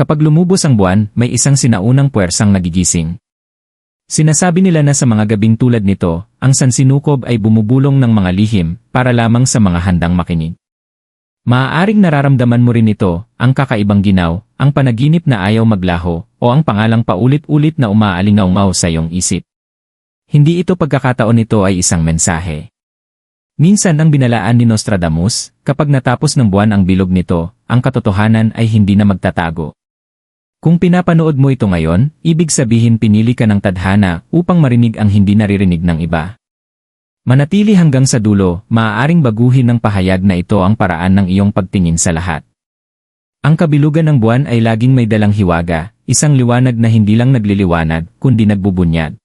Kapag lumubos ang buwan, may isang sinaunang puwersang nagigising. Sinasabi nila na sa mga gabing tulad nito, ang sansinukob ay bumubulong ng mga lihim para lamang sa mga handang makinig. Maaaring nararamdaman mo rin ito, ang kakaibang ginaw, ang panaginip na ayaw maglaho, o ang pangalang paulit-ulit na umaalingaungaw sa iyong isip. Hindi ito pagkakataon nito ay isang mensahe. Minsan ang binalaan ni Nostradamus, kapag natapos ng buwan ang bilog nito, ang katotohanan ay hindi na magtatago. Kung pinapanood mo ito ngayon, ibig sabihin pinili ka ng tadhana upang marinig ang hindi naririnig ng iba. Manatili hanggang sa dulo, maaaring baguhin ng pahayag na ito ang paraan ng iyong pagtingin sa lahat. Ang kabilugan ng buwan ay laging may dalang hiwaga, isang liwanag na hindi lang nagliliwanag, kundi nagbubunyag.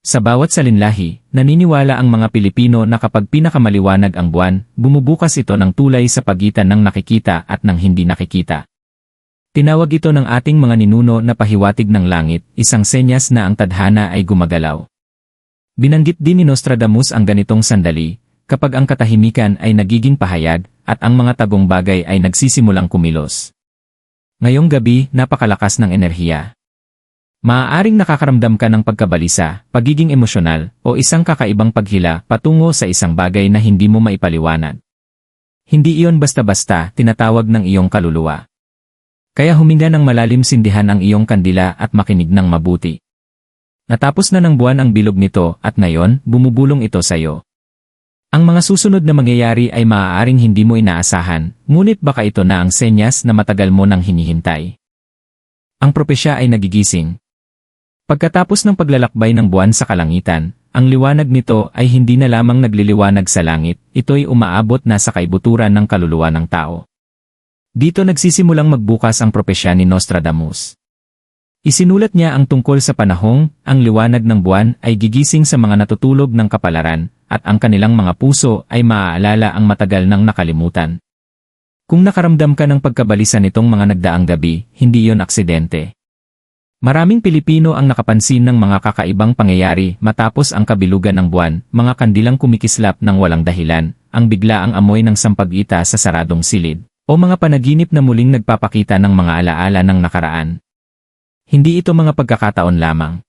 Sa bawat salinlahi, naniniwala ang mga Pilipino na kapag pinakamaliwanag ang buwan, bumubukas ito ng tulay sa pagitan ng nakikita at ng hindi nakikita. Tinawag ito ng ating mga ninuno na pahiwatig ng langit, isang senyas na ang tadhana ay gumagalaw. Binanggit din ni Nostradamus ang ganitong sandali, kapag ang katahimikan ay nagiging pahayag, at ang mga tagong bagay ay nagsisimulang kumilos. Ngayong gabi, napakalakas ng enerhiya. Maaaring nakakaramdam ka ng pagkabalisa, pagiging emosyonal, o isang kakaibang paghila patungo sa isang bagay na hindi mo maipaliwanag. Hindi iyon basta-basta tinatawag ng iyong kaluluwa. Kaya huminga ng malalim sindihan ang iyong kandila at makinig ng mabuti. Natapos na ng buwan ang bilog nito at ngayon, bumubulong ito sa iyo. Ang mga susunod na mangyayari ay maaaring hindi mo inaasahan, ngunit baka ito na ang senyas na matagal mo nang hinihintay. Ang propesya ay nagigising. Pagkatapos ng paglalakbay ng buwan sa kalangitan, ang liwanag nito ay hindi na lamang nagliliwanag sa langit, ito'y umaabot na sa kaibuturan ng kaluluwa ng tao. Dito nagsisimulang magbukas ang propesya ni Nostradamus. Isinulat niya ang tungkol sa panahong, ang liwanag ng buwan ay gigising sa mga natutulog ng kapalaran, at ang kanilang mga puso ay maaalala ang matagal ng nakalimutan. Kung nakaramdam ka ng pagkabalisa nitong mga nagdaang gabi, hindi yon aksidente. Maraming Pilipino ang nakapansin ng mga kakaibang pangyayari matapos ang kabilugan ng buwan, mga kandilang kumikislap ng walang dahilan, ang bigla ang amoy ng sampagita sa saradong silid o mga panaginip na muling nagpapakita ng mga alaala ng nakaraan. Hindi ito mga pagkakataon lamang.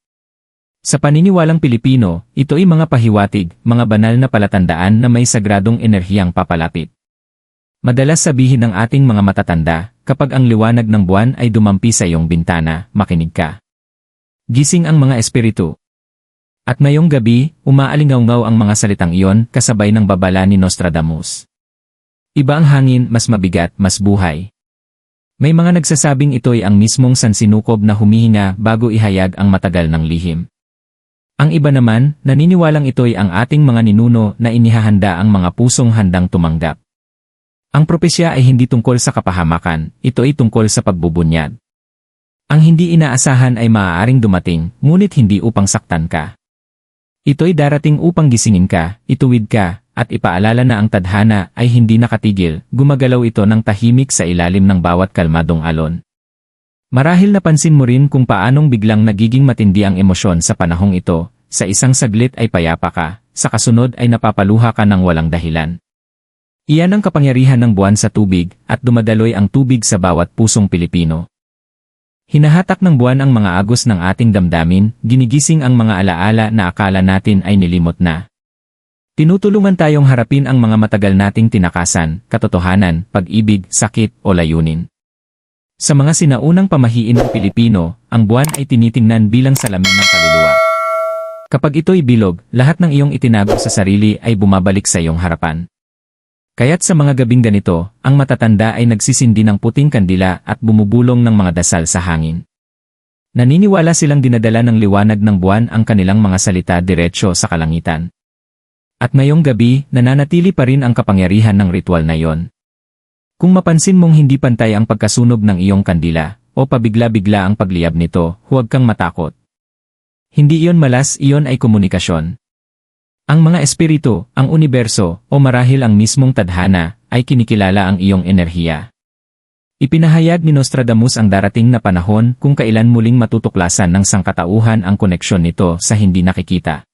Sa paniniwalang Pilipino, ito ay mga pahiwatig, mga banal na palatandaan na may sagradong enerhiyang papalapit. Madalas sabihin ng ating mga matatanda, kapag ang liwanag ng buwan ay dumampi sa iyong bintana, makinig ka. Gising ang mga espiritu. At ngayong gabi, umaalingaw ang mga salitang iyon kasabay ng babala ni Nostradamus. Iba ang hangin, mas mabigat, mas buhay. May mga nagsasabing ito'y ang mismong sansinukob na humihinga bago ihayag ang matagal ng lihim. Ang iba naman, naniniwalang ito'y ang ating mga ninuno na inihahanda ang mga pusong handang tumanggap. Ang propesya ay hindi tungkol sa kapahamakan, ito ay tungkol sa pagbubunyad. Ang hindi inaasahan ay maaaring dumating, ngunit hindi upang saktan ka. Ito'y darating upang gisingin ka, ituwid ka, at ipaalala na ang tadhana ay hindi nakatigil, gumagalaw ito ng tahimik sa ilalim ng bawat kalmadong alon. Marahil napansin mo rin kung paanong biglang nagiging matindi ang emosyon sa panahong ito, sa isang saglit ay payapa ka, sa kasunod ay napapaluha ka ng walang dahilan. Iyan ang kapangyarihan ng buwan sa tubig, at dumadaloy ang tubig sa bawat pusong Pilipino. Hinahatak ng buwan ang mga agos ng ating damdamin, ginigising ang mga alaala na akala natin ay nilimot na. Tinutulungan tayong harapin ang mga matagal nating tinakasan, katotohanan, pag-ibig, sakit o layunin. Sa mga sinaunang pamahiin ng Pilipino, ang buwan ay tinitingnan bilang salamin ng kaluluwa. Kapag ito'y bilog, lahat ng iyong itinago sa sarili ay bumabalik sa iyong harapan. Kaya't sa mga gabing ganito, ang matatanda ay nagsisindi ng puting kandila at bumubulong ng mga dasal sa hangin. Naniniwala silang dinadala ng liwanag ng buwan ang kanilang mga salita diretsyo sa kalangitan. At ngayong gabi, nananatili pa rin ang kapangyarihan ng ritual na iyon. Kung mapansin mong hindi pantay ang pagkasunog ng iyong kandila, o pabigla-bigla ang pagliyab nito, huwag kang matakot. Hindi iyon malas, iyon ay komunikasyon. Ang mga espiritu, ang universo, o marahil ang mismong tadhana, ay kinikilala ang iyong enerhiya. Ipinahayag ni Nostradamus ang darating na panahon kung kailan muling matutuklasan ng sangkatauhan ang koneksyon nito sa hindi nakikita.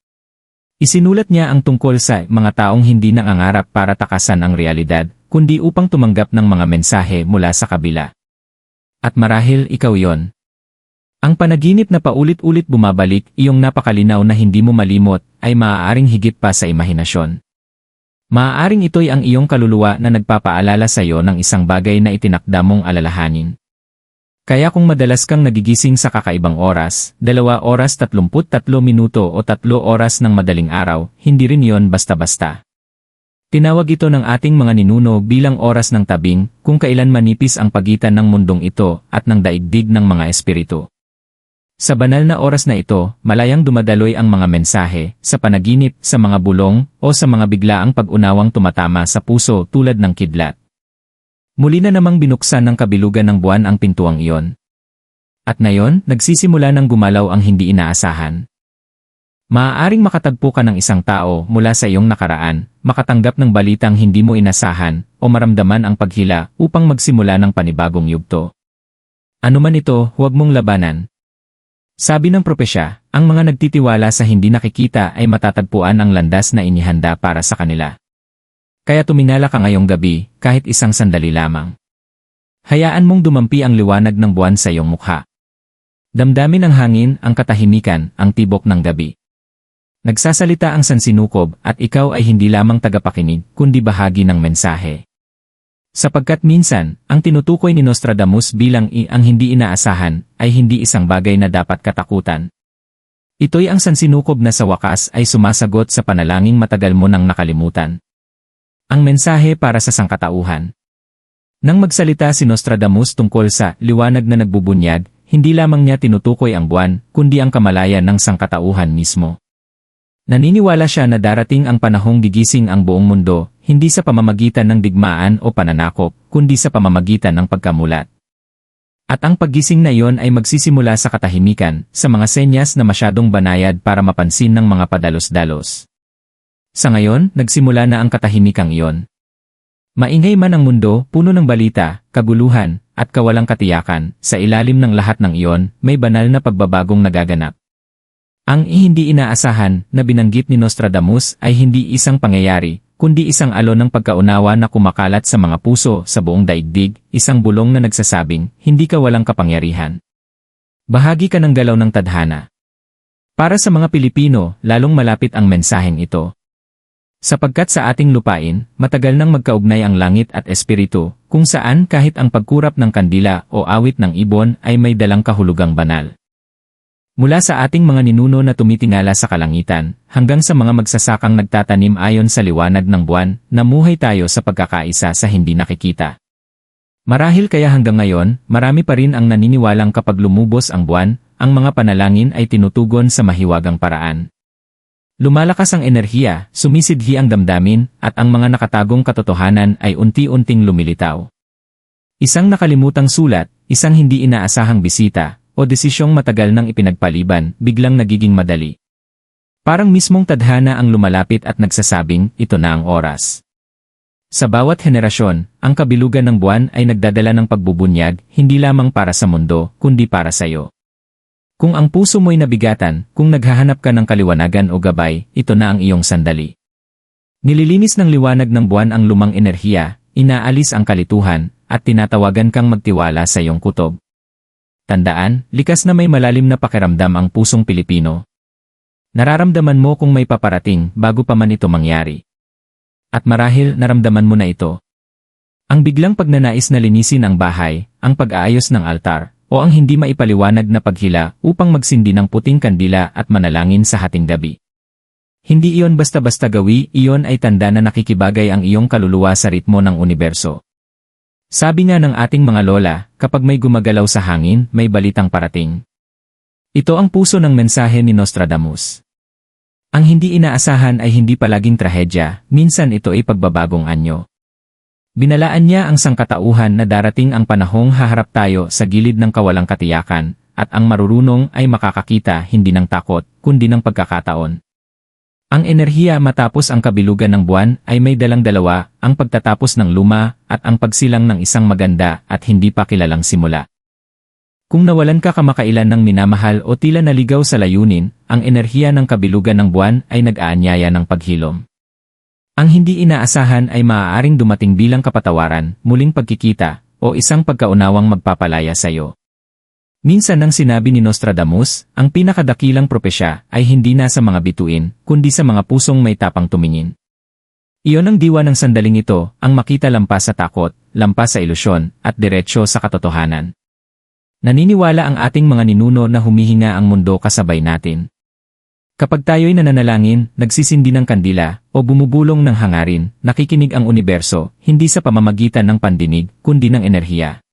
Isinulat niya ang tungkol sa mga taong hindi nangangarap para takasan ang realidad, kundi upang tumanggap ng mga mensahe mula sa kabila. At marahil ikaw yon. Ang panaginip na paulit-ulit bumabalik, iyong napakalinaw na hindi mo malimot, ay maaaring higit pa sa imahinasyon. Maaaring ito'y ang iyong kaluluwa na nagpapaalala sa iyo ng isang bagay na itinakda mong alalahanin. Kaya kung madalas kang nagigising sa kakaibang oras, dalawa oras 33 minuto o tatlo oras ng madaling araw, hindi rin yon basta-basta. Tinawag ito ng ating mga ninuno bilang oras ng tabing, kung kailan manipis ang pagitan ng mundong ito at ng daigdig ng mga espiritu. Sa banal na oras na ito, malayang dumadaloy ang mga mensahe, sa panaginip, sa mga bulong, o sa mga biglaang pag-unawang tumatama sa puso tulad ng kidlat. Muli na namang binuksan ng kabilugan ng buwan ang pintuang iyon. At ngayon, nagsisimula ng gumalaw ang hindi inaasahan. Maaaring makatagpo ka ng isang tao mula sa iyong nakaraan, makatanggap ng balitang hindi mo inasahan, o maramdaman ang paghila upang magsimula ng panibagong yugto. Ano man ito, huwag mong labanan. Sabi ng propesya, ang mga nagtitiwala sa hindi nakikita ay matatagpuan ang landas na inihanda para sa kanila. Kaya tuminala ka ngayong gabi, kahit isang sandali lamang. Hayaan mong dumampi ang liwanag ng buwan sa iyong mukha. Damdamin ng hangin, ang katahimikan, ang tibok ng gabi. Nagsasalita ang sansinukob at ikaw ay hindi lamang tagapakinig, kundi bahagi ng mensahe. Sapagkat minsan, ang tinutukoy ni Nostradamus bilang i ang hindi inaasahan, ay hindi isang bagay na dapat katakutan. Ito'y ang sansinukob na sa wakas ay sumasagot sa panalangin matagal mo nang nakalimutan. Ang mensahe para sa sangkatauhan. Nang magsalita si Nostradamus tungkol sa liwanag na nagbubunyag, hindi lamang niya tinutukoy ang buwan, kundi ang kamalayan ng sangkatauhan mismo. Naniniwala siya na darating ang panahong gigising ang buong mundo, hindi sa pamamagitan ng digmaan o pananakop, kundi sa pamamagitan ng pagkamulat. At ang paggising na iyon ay magsisimula sa katahimikan, sa mga senyas na masyadong banayad para mapansin ng mga padalos-dalos. Sa ngayon, nagsimula na ang katahimikang iyon. Maingay man ang mundo, puno ng balita, kaguluhan, at kawalang katiyakan, sa ilalim ng lahat ng iyon, may banal na pagbabagong nagaganap. Ang hindi inaasahan na binanggit ni Nostradamus ay hindi isang pangyayari, kundi isang alon ng pagkaunawa na kumakalat sa mga puso sa buong daigdig, isang bulong na nagsasabing, hindi ka walang kapangyarihan. Bahagi ka ng galaw ng tadhana. Para sa mga Pilipino, lalong malapit ang mensaheng ito. Sapagkat sa ating lupain, matagal nang magkaugnay ang langit at espiritu, kung saan kahit ang pagkurap ng kandila o awit ng ibon ay may dalang kahulugang banal. Mula sa ating mga ninuno na tumitingala sa kalangitan, hanggang sa mga magsasakang nagtatanim ayon sa liwanag ng buwan, namuhay tayo sa pagkakaisa sa hindi nakikita. Marahil kaya hanggang ngayon, marami pa rin ang naniniwalang kapag lumubos ang buwan, ang mga panalangin ay tinutugon sa mahiwagang paraan. Lumalakas ang enerhiya, sumisidhi ang damdamin, at ang mga nakatagong katotohanan ay unti-unting lumilitaw. Isang nakalimutang sulat, isang hindi inaasahang bisita, o desisyong matagal nang ipinagpaliban, biglang nagiging madali. Parang mismong tadhana ang lumalapit at nagsasabing, ito na ang oras. Sa bawat henerasyon, ang kabilugan ng buwan ay nagdadala ng pagbubunyag, hindi lamang para sa mundo, kundi para sa iyo. Kung ang puso mo'y nabigatan, kung naghahanap ka ng kaliwanagan o gabay, ito na ang iyong sandali. Nililinis ng liwanag ng buwan ang lumang enerhiya, inaalis ang kalituhan, at tinatawagan kang magtiwala sa iyong kutob. Tandaan, likas na may malalim na pakiramdam ang pusong Pilipino. Nararamdaman mo kung may paparating bago pa man ito mangyari. At marahil naramdaman mo na ito. Ang biglang pagnanais na linisin ang bahay, ang pag-aayos ng altar, o ang hindi maipaliwanag na paghila upang magsindi ng puting kandila at manalangin sa hating gabi. Hindi iyon basta-basta gawi, iyon ay tanda na nakikibagay ang iyong kaluluwa sa ritmo ng universo. Sabi nga ng ating mga lola, kapag may gumagalaw sa hangin, may balitang parating. Ito ang puso ng mensahe ni Nostradamus. Ang hindi inaasahan ay hindi palaging trahedya, minsan ito ay pagbabagong anyo. Binalaan niya ang sangkatauhan na darating ang panahong haharap tayo sa gilid ng kawalang katiyakan, at ang marurunong ay makakakita hindi ng takot, kundi ng pagkakataon. Ang enerhiya matapos ang kabilugan ng buwan ay may dalang dalawa, ang pagtatapos ng luma at ang pagsilang ng isang maganda at hindi pa kilalang simula. Kung nawalan ka kamakailan ng minamahal o tila naligaw sa layunin, ang enerhiya ng kabilugan ng buwan ay nag-aanyaya ng paghilom. Ang hindi inaasahan ay maaaring dumating bilang kapatawaran, muling pagkikita, o isang pagkaunawang magpapalaya sa iyo. Minsan nang sinabi ni Nostradamus, ang pinakadakilang propesya ay hindi nasa mga bituin, kundi sa mga pusong may tapang tumingin. Iyon ang diwa ng sandaling ito, ang makita lampas sa takot, lampas sa ilusyon, at diretsyo sa katotohanan. Naniniwala ang ating mga ninuno na humihinga ang mundo kasabay natin. Kapag tayo'y nananalangin, nagsisindi ng kandila, o bumubulong ng hangarin, nakikinig ang universo, hindi sa pamamagitan ng pandinig, kundi ng enerhiya.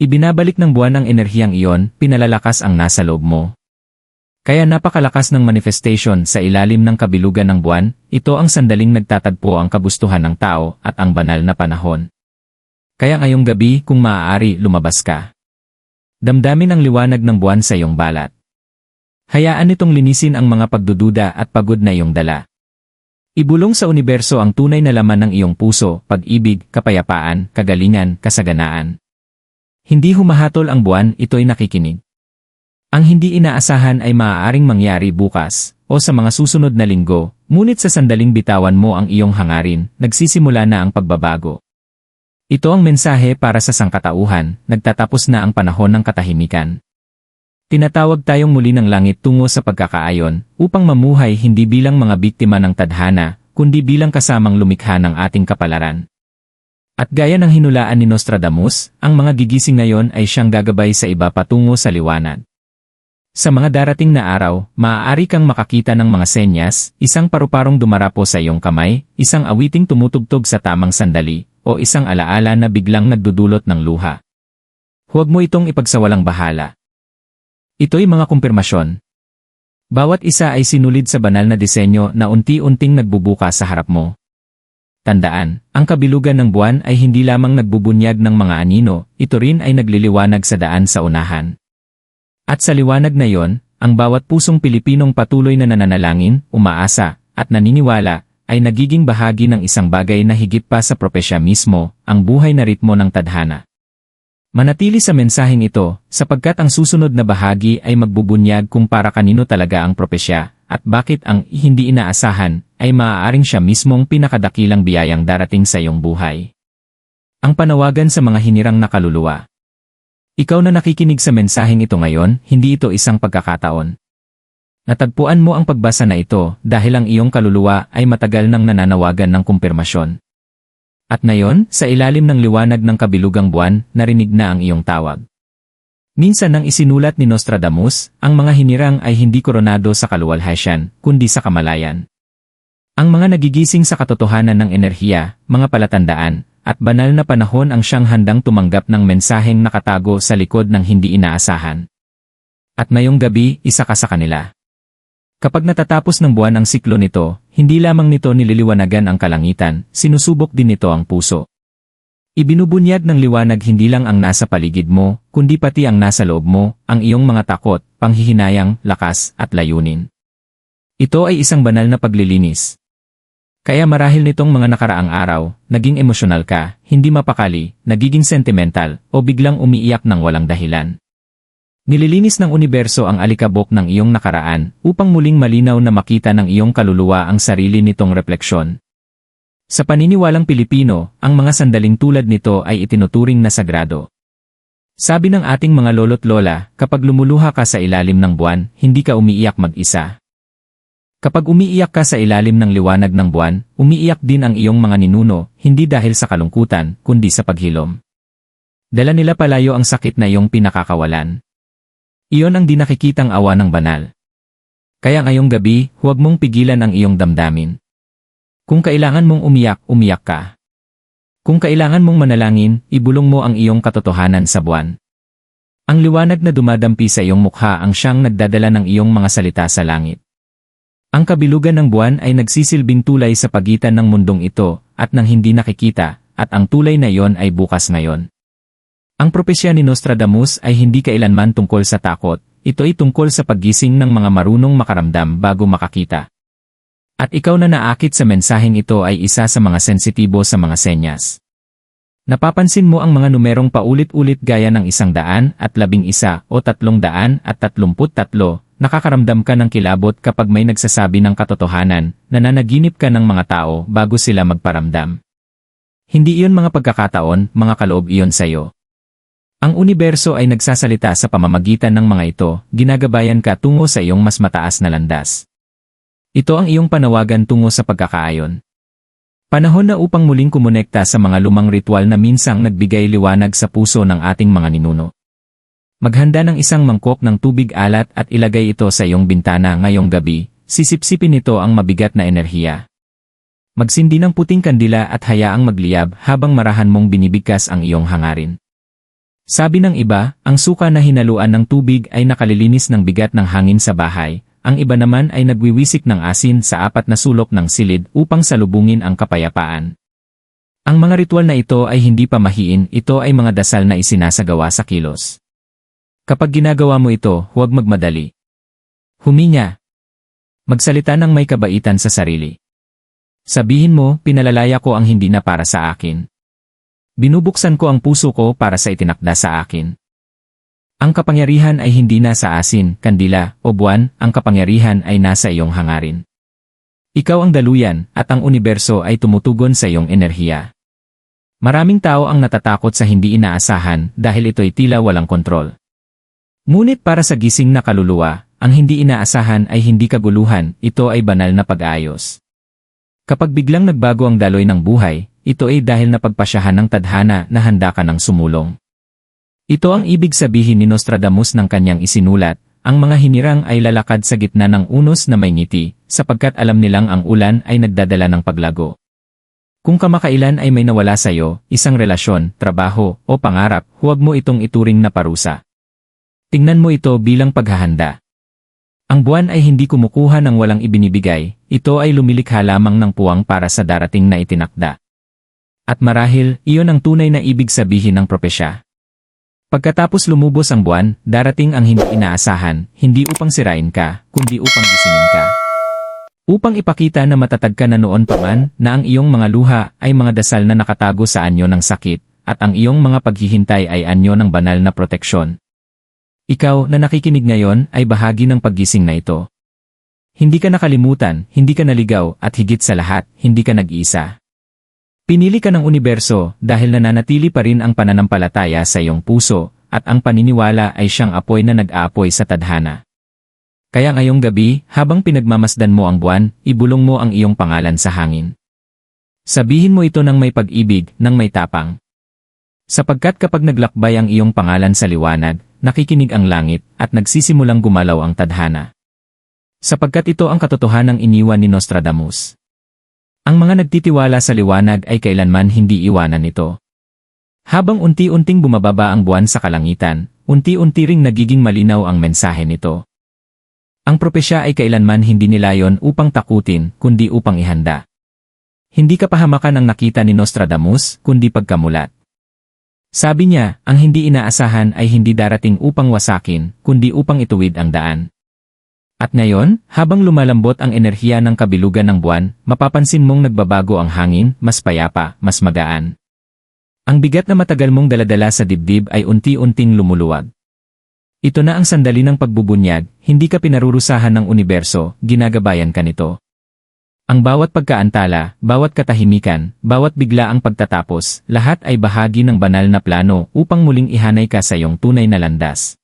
Ibinabalik ng buwan ang enerhiyang iyon, pinalalakas ang nasa loob mo. Kaya napakalakas ng manifestation sa ilalim ng kabilugan ng buwan, ito ang sandaling nagtatagpo ang kagustuhan ng tao at ang banal na panahon. Kaya ngayong gabi kung maaari lumabas ka. Damdamin ang liwanag ng buwan sa iyong balat. Hayaan nitong linisin ang mga pagdududa at pagod na iyong dala. Ibulong sa universo ang tunay na laman ng iyong puso, pag-ibig, kapayapaan, kagalingan, kasaganaan. Hindi humahatol ang buwan, ito'y nakikinig. Ang hindi inaasahan ay maaaring mangyari bukas o sa mga susunod na linggo, ngunit sa sandaling bitawan mo ang iyong hangarin, nagsisimula na ang pagbabago. Ito ang mensahe para sa sangkatauhan, nagtatapos na ang panahon ng katahimikan. Tinatawag tayong muli ng langit tungo sa pagkakaayon upang mamuhay hindi bilang mga biktima ng tadhana, kundi bilang kasamang lumikha ng ating kapalaran. At gaya ng hinulaan ni Nostradamus, ang mga gigising ngayon ay siyang gagabay sa iba patungo sa liwanag. Sa mga darating na araw, maaari kang makakita ng mga senyas, isang paru-parong dumarapo sa iyong kamay, isang awiting tumutugtog sa tamang sandali, o isang alaala na biglang nagdudulot ng luha. Huwag mo itong ipagsawalang bahala. Ito'y mga kumpirmasyon. Bawat isa ay sinulid sa banal na disenyo na unti-unting nagbubuka sa harap mo. Tandaan, ang kabilugan ng buwan ay hindi lamang nagbubunyag ng mga anino, ito rin ay nagliliwanag sa daan sa unahan. At sa liwanag na yon, ang bawat pusong Pilipinong patuloy na nananalangin, umaasa, at naniniwala, ay nagiging bahagi ng isang bagay na higit pa sa propesya mismo, ang buhay na ritmo ng tadhana. Manatili sa mensaheng ito, sapagkat ang susunod na bahagi ay magbubunyag kung para kanino talaga ang propesya, at bakit ang hindi inaasahan ay maaaring siya mismong pinakadakilang biyayang darating sa iyong buhay. Ang panawagan sa mga hinirang nakaluluwa. Ikaw na nakikinig sa mensaheng ito ngayon, hindi ito isang pagkakataon. Natagpuan mo ang pagbasa na ito dahil ang iyong kaluluwa ay matagal nang nananawagan ng kumpirmasyon. At ngayon, sa ilalim ng liwanag ng kabilugang buwan, narinig na ang iyong tawag. Minsan nang isinulat ni Nostradamus, ang mga hinirang ay hindi koronado sa kaluwalhasyan, kundi sa kamalayan. Ang mga nagigising sa katotohanan ng enerhiya, mga palatandaan, at banal na panahon ang siyang handang tumanggap ng mensaheng nakatago sa likod ng hindi inaasahan. At ngayong gabi, isa ka sa kanila. Kapag natatapos ng buwan ang siklo nito, hindi lamang nito nililiwanagan ang kalangitan, sinusubok din nito ang puso. Ibinubunyag ng liwanag hindi lang ang nasa paligid mo, kundi pati ang nasa loob mo, ang iyong mga takot, panghihinayang, lakas, at layunin. Ito ay isang banal na paglilinis. Kaya marahil nitong mga nakaraang araw, naging emosyonal ka, hindi mapakali, nagiging sentimental, o biglang umiiyak ng walang dahilan. Nililinis ng universo ang alikabok ng iyong nakaraan upang muling malinaw na makita ng iyong kaluluwa ang sarili nitong refleksyon, sa paniniwalang Pilipino, ang mga sandaling tulad nito ay itinuturing na sagrado. Sabi ng ating mga lolo't lola, kapag lumuluha ka sa ilalim ng buwan, hindi ka umiiyak mag-isa. Kapag umiiyak ka sa ilalim ng liwanag ng buwan, umiiyak din ang iyong mga ninuno, hindi dahil sa kalungkutan, kundi sa paghilom. Dala nila palayo ang sakit na iyong pinakakawalan. Iyon ang dinakikitang awa ng banal. Kaya ngayong gabi, huwag mong pigilan ang iyong damdamin. Kung kailangan mong umiyak, umiyak ka. Kung kailangan mong manalangin, ibulong mo ang iyong katotohanan sa buwan. Ang liwanag na dumadampi sa iyong mukha ang siyang nagdadala ng iyong mga salita sa langit. Ang kabilugan ng buwan ay nagsisilbing tulay sa pagitan ng mundong ito at ng hindi nakikita, at ang tulay na iyon ay bukas ngayon. Ang propesya ni Nostradamus ay hindi kailanman tungkol sa takot, ito ay tungkol sa paggising ng mga marunong makaramdam bago makakita. At ikaw na naakit sa mensaheng ito ay isa sa mga sensitibo sa mga senyas. Napapansin mo ang mga numerong paulit-ulit gaya ng isang daan at labing isa o tatlong daan at tatlumput tatlo, nakakaramdam ka ng kilabot kapag may nagsasabi ng katotohanan, na nanaginip ka ng mga tao bago sila magparamdam. Hindi iyon mga pagkakataon, mga kaloob iyon sa'yo. Ang universo ay nagsasalita sa pamamagitan ng mga ito, ginagabayan ka tungo sa iyong mas mataas na landas. Ito ang iyong panawagan tungo sa pagkakaayon. Panahon na upang muling kumonekta sa mga lumang ritual na minsang nagbigay liwanag sa puso ng ating mga ninuno. Maghanda ng isang mangkok ng tubig alat at ilagay ito sa iyong bintana ngayong gabi, sisipsipin nito ang mabigat na enerhiya. Magsindi ng puting kandila at hayaang magliyab habang marahan mong binibigkas ang iyong hangarin. Sabi ng iba, ang suka na hinaluan ng tubig ay nakalilinis ng bigat ng hangin sa bahay, ang iba naman ay nagwiwisik ng asin sa apat na sulok ng silid upang salubungin ang kapayapaan. Ang mga ritual na ito ay hindi pamahiin, ito ay mga dasal na isinasagawa sa kilos. Kapag ginagawa mo ito, huwag magmadali. Huminya. Magsalita ng may kabaitan sa sarili. Sabihin mo, pinalalaya ko ang hindi na para sa akin. Binubuksan ko ang puso ko para sa itinakda sa akin. Ang kapangyarihan ay hindi nasa asin, kandila, o buwan, ang kapangyarihan ay nasa iyong hangarin. Ikaw ang daluyan, at ang universo ay tumutugon sa iyong enerhiya. Maraming tao ang natatakot sa hindi inaasahan dahil ito'y tila walang kontrol. Ngunit para sa gising na kaluluwa, ang hindi inaasahan ay hindi kaguluhan, ito ay banal na pag-aayos. Kapag biglang nagbago ang daloy ng buhay, ito ay dahil napagpasyahan ng tadhana na handa ka ng sumulong. Ito ang ibig sabihin ni Nostradamus ng kanyang isinulat, ang mga hinirang ay lalakad sa gitna ng unos na may ngiti, sapagkat alam nilang ang ulan ay nagdadala ng paglago. Kung kamakailan ay may nawala sa iyo, isang relasyon, trabaho, o pangarap, huwag mo itong ituring na parusa. Tingnan mo ito bilang paghahanda. Ang buwan ay hindi kumukuha ng walang ibinibigay, ito ay lumilikha lamang ng puwang para sa darating na itinakda. At marahil, iyon ang tunay na ibig sabihin ng propesya. Pagkatapos lumubos ang buwan, darating ang hindi inaasahan, hindi upang sirain ka, kundi upang gisingin ka. Upang ipakita na matatag ka na noon pa man, na ang iyong mga luha ay mga dasal na nakatago sa anyo ng sakit, at ang iyong mga paghihintay ay anyo ng banal na proteksyon. Ikaw na nakikinig ngayon ay bahagi ng paggising na ito. Hindi ka nakalimutan, hindi ka naligaw, at higit sa lahat, hindi ka nag-iisa. Pinili ka ng universo dahil nananatili pa rin ang pananampalataya sa iyong puso at ang paniniwala ay siyang apoy na nag-aapoy sa tadhana. Kaya ngayong gabi, habang pinagmamasdan mo ang buwan, ibulong mo ang iyong pangalan sa hangin. Sabihin mo ito ng may pag-ibig, ng may tapang. Sapagkat kapag naglakbay ang iyong pangalan sa liwanag, nakikinig ang langit, at nagsisimulang gumalaw ang tadhana. Sapagkat ito ang katotohanang iniwan ni Nostradamus. Ang mga nagtitiwala sa liwanag ay kailanman hindi iwanan ito. Habang unti-unting bumababa ang buwan sa kalangitan, unti-unti ring nagiging malinaw ang mensahe nito. Ang propesya ay kailanman hindi nilayon upang takutin, kundi upang ihanda. Hindi kapahamakan ang nakita ni Nostradamus, kundi pagkamulat. Sabi niya, ang hindi inaasahan ay hindi darating upang wasakin, kundi upang ituwid ang daan. At ngayon, habang lumalambot ang enerhiya ng kabilugan ng buwan, mapapansin mong nagbabago ang hangin, mas payapa, mas magaan. Ang bigat na matagal mong daladala sa dibdib ay unti-unting lumuluwag. Ito na ang sandali ng pagbubunyag, hindi ka pinarurusahan ng universo, ginagabayan ka nito. Ang bawat pagkaantala, bawat katahimikan, bawat bigla ang pagtatapos, lahat ay bahagi ng banal na plano upang muling ihanay ka sa iyong tunay na landas.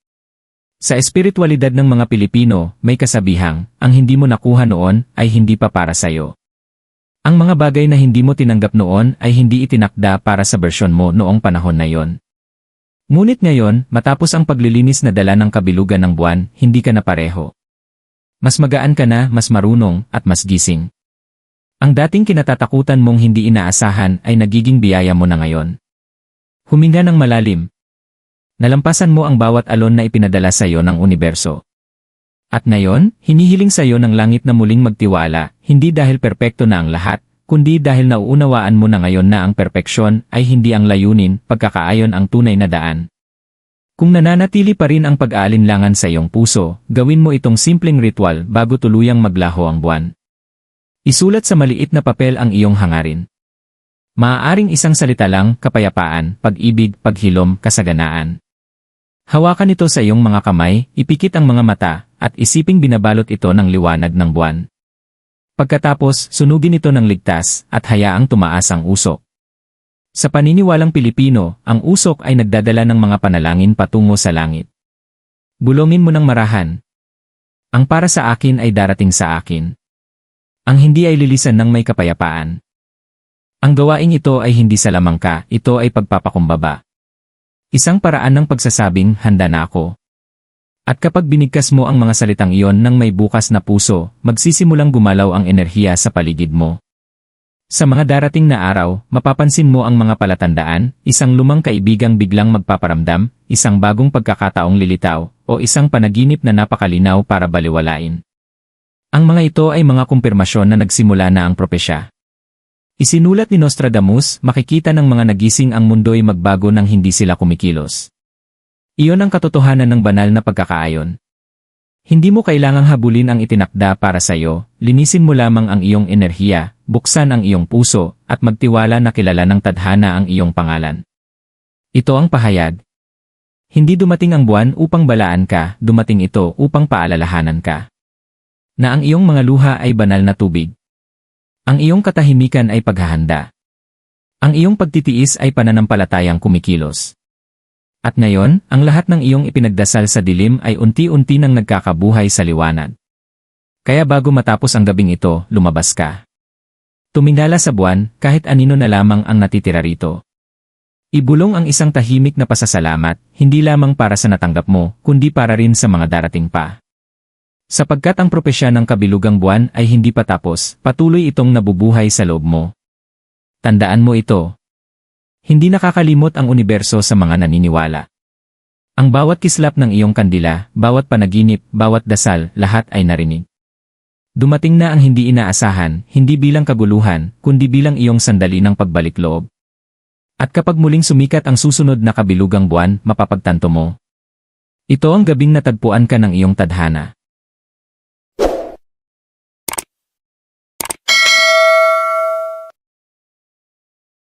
Sa espiritualidad ng mga Pilipino, may kasabihang, ang hindi mo nakuha noon ay hindi pa para sa'yo. Ang mga bagay na hindi mo tinanggap noon ay hindi itinakda para sa bersyon mo noong panahon na yon. Ngunit ngayon, matapos ang paglilinis na dala ng kabilugan ng buwan, hindi ka na pareho. Mas magaan ka na, mas marunong, at mas gising. Ang dating kinatatakutan mong hindi inaasahan ay nagiging biyaya mo na ngayon. Huminga ng malalim, Nalampasan mo ang bawat alon na ipinadala sa iyo ng universo. At ngayon, hinihiling sa iyo ng langit na muling magtiwala, hindi dahil perpekto na ang lahat, kundi dahil nauunawaan mo na ngayon na ang perpeksyon ay hindi ang layunin, pagkakaayon ang tunay na daan. Kung nananatili pa rin ang pag-aalinlangan sa iyong puso, gawin mo itong simpleng ritual bago tuluyang maglaho ang buwan. Isulat sa maliit na papel ang iyong hangarin. Maaaring isang salita lang, kapayapaan, pag-ibig, paghilom, kasaganaan. Hawakan ito sa iyong mga kamay, ipikit ang mga mata, at isiping binabalot ito ng liwanag ng buwan. Pagkatapos, sunugin ito ng ligtas, at hayaang tumaas ang usok. Sa paniniwalang Pilipino, ang usok ay nagdadala ng mga panalangin patungo sa langit. Bulongin mo ng marahan. Ang para sa akin ay darating sa akin. Ang hindi ay lilisan ng may kapayapaan. Ang gawaing ito ay hindi sa lamang ka, ito ay pagpapakumbaba. Isang paraan ng pagsasabing, handa na ako. At kapag binigkas mo ang mga salitang iyon ng may bukas na puso, magsisimulang gumalaw ang enerhiya sa paligid mo. Sa mga darating na araw, mapapansin mo ang mga palatandaan, isang lumang kaibigang biglang magpaparamdam, isang bagong pagkakataong lilitaw, o isang panaginip na napakalinaw para baliwalain. Ang mga ito ay mga kumpirmasyon na nagsimula na ang propesya. Isinulat ni Nostradamus, makikita ng mga nagising ang mundo'y magbago nang hindi sila kumikilos. Iyon ang katotohanan ng banal na pagkakaayon. Hindi mo kailangang habulin ang itinakda para sa iyo, linisin mo lamang ang iyong enerhiya, buksan ang iyong puso, at magtiwala na kilala ng tadhana ang iyong pangalan. Ito ang pahayag. Hindi dumating ang buwan upang balaan ka, dumating ito upang paalalahanan ka. Na ang iyong mga luha ay banal na tubig. Ang iyong katahimikan ay paghahanda. Ang iyong pagtitiis ay pananampalatayang kumikilos. At ngayon, ang lahat ng iyong ipinagdasal sa dilim ay unti-unti nang nagkakabuhay sa liwanag. Kaya bago matapos ang gabing ito, lumabas ka. Tumingala sa buwan, kahit anino na lamang ang natitira rito. Ibulong ang isang tahimik na pasasalamat, hindi lamang para sa natanggap mo, kundi para rin sa mga darating pa. Sapagkat ang propesya ng kabilugang buwan ay hindi pa tapos, patuloy itong nabubuhay sa loob mo. Tandaan mo ito. Hindi nakakalimot ang universo sa mga naniniwala. Ang bawat kislap ng iyong kandila, bawat panaginip, bawat dasal, lahat ay narinig. Dumating na ang hindi inaasahan, hindi bilang kaguluhan, kundi bilang iyong sandali ng pagbalik loob. At kapag muling sumikat ang susunod na kabilugang buwan, mapapagtanto mo. Ito ang gabing natagpuan ka ng iyong tadhana.